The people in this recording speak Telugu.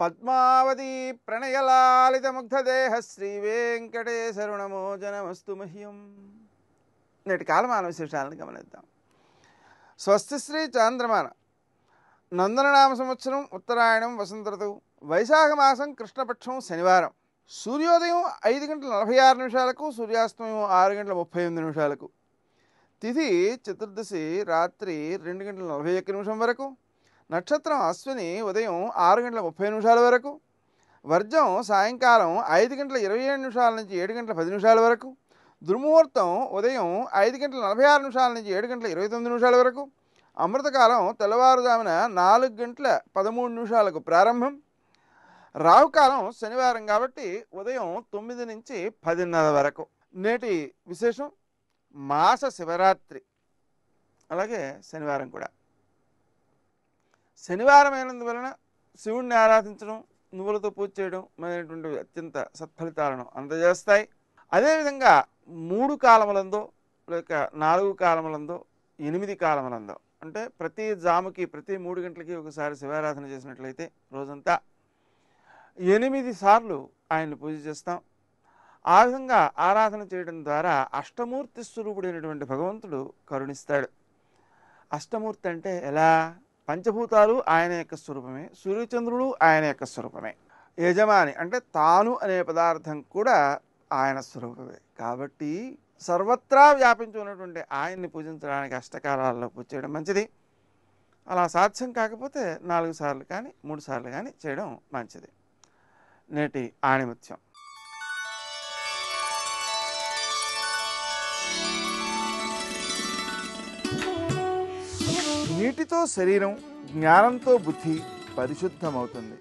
పద్మావతి ప్రణయలాలితముగ్ధదేహ శ్రీ వెంకటేశరుణమోజనమస్తు మహ్యం. నేటి కాలమాన విశేషాలను గమనిద్దాం. స్వస్తి శ్రీ చాంద్రమాన. నందననామ సంవత్సరం ఉత్తరాయణం వసంత ఋతువు. వైశాఖ మాసం కృష్ణపక్షం శనివారం. సూర్యోదయం ఐదు గంటల నలభై ఆరు నిమిషాలకు సూర్యాస్తమయం ఆరు గంటల ముప్పై ఎనిమిది నిమిషాలకు. తిథి చతుర్దశి రాత్రి రెండు గంటల నలభై ఒక్క నిమిషం వరకు. నక్షత్రం అశ్విని ఉదయం ఆరు గంటల ముప్పై నిమిషాల వరకు వర్జం సాయంకాలం ఐదు గంటల ఇరవై ఏడు నిమిషాల నుంచి ఏడు గంటల పది నిమిషాల వరకు దుర్ముహూర్తం ఉదయం ఐదు గంటల నలభై ఆరు నిమిషాల నుంచి ఏడు గంటల ఇరవై తొమ్మిది నిమిషాల వరకు అమృతకాలం తెల్లవారుజామున నాలుగు గంటల పదమూడు నిమిషాలకు ప్రారంభం రాహుకాలం శనివారం కాబట్టి ఉదయం తొమ్మిది నుంచి పదిన్నర వరకు. నేటి విశేషం మాస శివరాత్రి. అలాగే శనివారం కూడా. శనివారం అయినందువలన శివుణ్ణి ఆరాధించడం నువ్వులతో పూజ చేయడం మొదలైనటువంటి అత్యంత సత్ఫలితాలను అందజేస్తాయి. అదేవిధంగా మూడు కాలములందో లేక నాలుగు కాలములందో ఎనిమిది కాలములందో అంటే ప్రతి జాముకి ప్రతి మూడు గంటలకి ఒకసారి శివారాధన చేసినట్లయితే రోజంతా ఎనిమిది సార్లు ఆయన్ని పూజ చేస్తాం. ఆ విధంగా ఆరాధన చేయడం ద్వారా అష్టమూర్తి స్వరూపుడైనటువంటి భగవంతుడు కరుణిస్తాడు. అష్టమూర్తి అంటే ఎలా? పంచభూతాలు ఆయన యొక్క స్వరూపమే సూర్యచంద్రుడు ఆయన యొక్క స్వరూపమే. యజమాని అంటే తాను అనే పదార్థం కూడా ఆయన స్వరూపమే. కాబట్టి సర్వత్రా వ్యాపించి ఉన్నటువంటి ఆయన్ని పూజించడానికి అష్టకాలాల్లో పూజ చేయడం మంచిది. అలా సాధ్యం కాకపోతే నాలుగు సార్లు కానీ మూడు సార్లు కానీ చేయడం మంచిది. నేటి ఆణిముత్యం. నీటితో శరీరం జ్ఞానంతో బుద్ధి పరిశుద్ధమవుతుంది.